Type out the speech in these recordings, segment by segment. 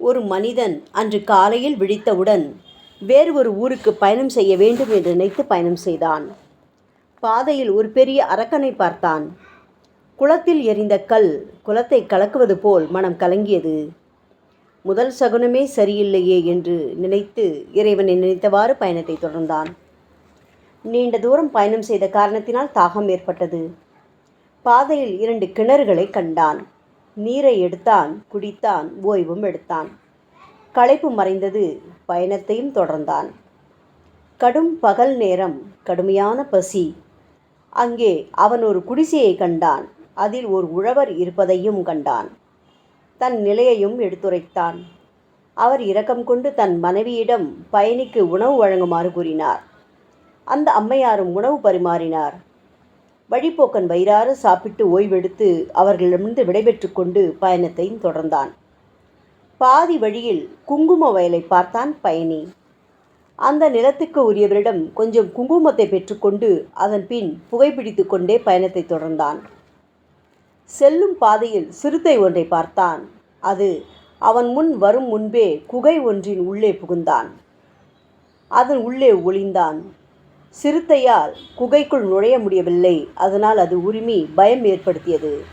ஒரு மனிதன் அன்று காலையில் விழித்தவுடன் வேறு ஒரு ஊருக்கு பயணம் செய்ய வேண்டும் என்று நினைத்து பயணம் செய்தான். பாதையில் ஒரு பெரிய அரக்கனை பார்த்தான். குளத்தில் எரிந்த கல் குளத்தை கலக்குவது போல் மனம் கலங்கியது. முதல் சகுனமே சரியில்லையே என்று நினைத்து இறைவனை நினைத்தவாறு பயணத்தை தொடர்ந்தான். நீண்ட தூரம் பயணம் செய்த காரணத்தினால் தாகம் ஏற்பட்டது. பாதையில் இரண்டு கிணறுகளை கண்டான். நீரை எடுத்தான் குடித்தான் ஓய்வும் எடுத்தான். களைப்பு மறைந்தது பயணத்தையும் தொடர்ந்தான். கடும் பகல் நேரம் கடுமையான பசி. அங்கே அவன் ஒரு குடிசையை கண்டான் அதில் ஒரு உழவர் இருப்பதையும் கண்டான். தன் நிலையையும் எடுத்துரைத்தான். அவர் இரக்கம் கொண்டு தன் மனைவியிடம் பயணிக்கு உணவு வழங்குமாறு கூறினார். அந்த அம்மையாரும் உணவு பரிமாறினார். வழிப்போக்கன் வயிறாறு சாப்பிட்டு ஓய்வெடுத்து அவர்களிடமிருந்து விடைபெற்று கொண்டு பயணத்தையும் தொடர்ந்தான். பாதி வழியில் குங்கும வயலை பார்த்தான் பயணி. அந்த நிலத்துக்கு உரியவரிடம் கொஞ்சம் குங்குமத்தை பெற்றுக்கொண்டு அதன் பின் புகைப்பிடித்து கொண்டே பயணத்தை தொடர்ந்தான். செல்லும் பாதையில் சிறுத்தை ஒன்றை பார்த்தான். அது அவன் முன் வரும் முன்பே குகை ஒன்றின் உள்ளே புகுந்தான். அதன் உள்ளே ஒளிந்தான். சிறுத்தையால் குகைக்குள் நுழைய முடியவில்லை. அதனால் அது உரிமை பயம் ஏற்படுத்தியது.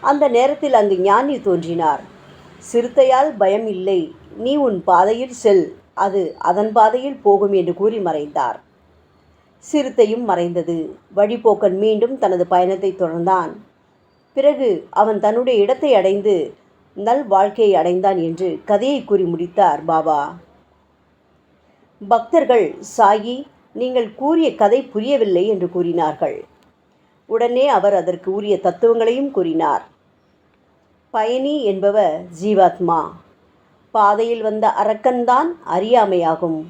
அந்த நேரத்தில் அங்கு ஞானி தோன்றினார். சிறுத்தையால் பயம் இல்லை. நீ உன் பாதையில் செல். அது அதன் பாதையில் போகும் என்று கூறி மறைந்தார். சிறுத்தையும் மறைந்தது. வழிபோக்கன் மீண்டும் தனது பயணத்தை தொடர்ந்தான். பிறகு அவன் தன்னுடைய இடத்தை அடைந்து நல் வாழ்க்கையை அடைந்தான் என்று கதையை கூறி முடித்தார் பாபா. பக்தர்கள் சாயி நீங்கள் கூறிய கதை புரியவில்லை என்று கூறினார்கள். உடனே அவர் அதற்கு உரிய தத்துவங்களையும் கூறினார். பயணி என்பவர் ஜீவாத்மா. பாதையில் வந்த அரக்கன்தான் அறியாமையாகும்.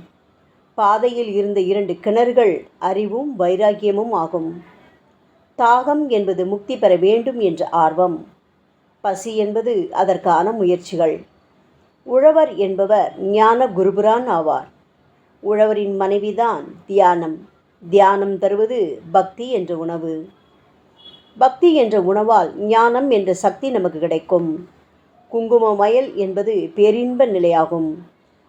பாதையில் இருந்த இரண்டு கிணறுகள் அறிவும் வைராக்கியமும் ஆகும். தாகம் என்பது முக்தி பெற வேண்டும் என்ற ஆர்வம். பசி என்பது அதற்கான முயற்சிகள். உழவர் என்பவர் ஞான குருபுரான் ஆவார். உழவரின் மனைவிதான் தியானம். தியானம் தருவது பக்தி என்ற உணவு. பக்தி என்ற உணவால் ஞானம் என்ற சக்தி நமக்கு கிடைக்கும். குங்கும வயல் என்பது பேரின்ப நிலையாகும்.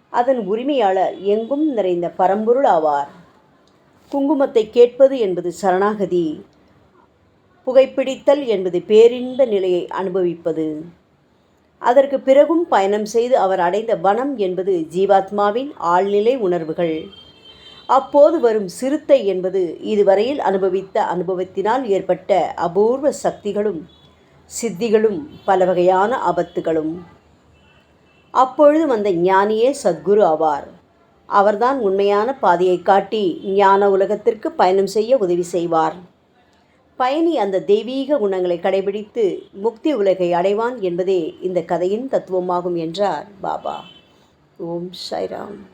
அதன் உரிமையாளர் எங்கும் நிறைந்த பரம்பொருள் ஆவார். குங்குமத்தை கேட்பது என்பது சரணாகதி. புகைப்பிடித்தல் என்பது பேரின்ப நிலையை அனுபவிப்பது. அதற்கு பிறகும் பயணம் செய்து அவர் அடைந்த வனம் என்பது ஜீவாத்மாவின் ஆழ்நிலை உணர்வுகள். அப்போது வரும் சிறுத்தை என்பது இதுவரையில் அனுபவித்த அனுபவத்தினால் ஏற்பட்ட அபூர்வ சக்திகளும் சித்திகளும் பல வகையான ஆபத்துகளும். அப்பொழுது வந்த ஞானியே சத்குரு ஆவார். அவர்தான் உண்மையான பாதையை காட்டி ஞான உலகத்திற்கு பயணம் செய்ய உதவி செய்வார். பயணி அந்த தெய்வீக குணங்களை கடைபிடித்து முக்தி உலகை அடைவான் என்பதே இந்த கதையின் தத்துவமாகும் என்றார் பாபா. ஓம் சாய்ராம்.